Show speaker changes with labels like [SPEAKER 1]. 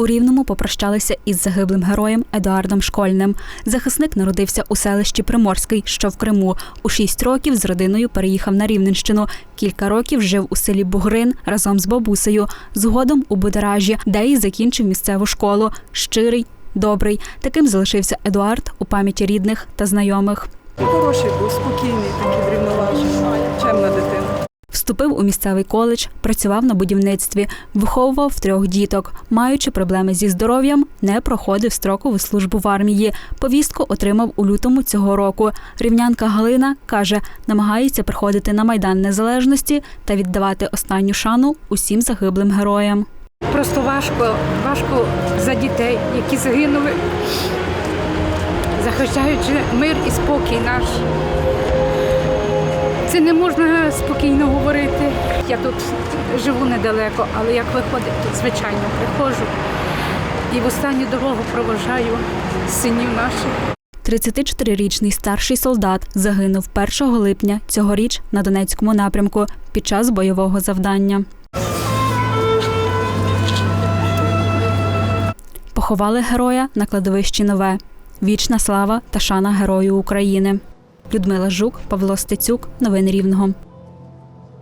[SPEAKER 1] У Рівному попрощалися із загиблим героєм Едуардом Школьним. Захисник народився у селищі Приморський, що в Криму. У шість років з родиною переїхав на Рівненщину. Кілька років жив у селі Бугрин разом з бабусею. Згодом у Будеражі, де й закінчив місцеву школу. Щирий, добрий. Таким залишився Едуард у пам'яті рідних та знайомих.
[SPEAKER 2] Хороший був, спокійний, такий врівноважений.
[SPEAKER 1] Вступив у місцевий коледж, працював на будівництві, виховував трьох діток. Маючи проблеми зі здоров'ям, не проходив строкову службу в армії. Повістку отримав у лютому цього року. Рівнянка Галина каже, намагається приходити на майдан незалежності та віддавати останню шану усім загиблим героям.
[SPEAKER 3] Просто важко, важко за дітей, які загинули, захищаючи мир і спокій наш. Це не можна спокійно говорити. Я тут живу недалеко, але як виходить, тут звичайно приходжу і в останню дорогу проважаю синів наших.
[SPEAKER 1] 34-річний старший солдат загинув 1 липня цьогоріч на Донецькому напрямку під час бойового завдання. Поховали героя на кладовищі Нове. Вічна слава та шана Герою України. Людмила Жук, Павло Стецюк. Новини Рівного.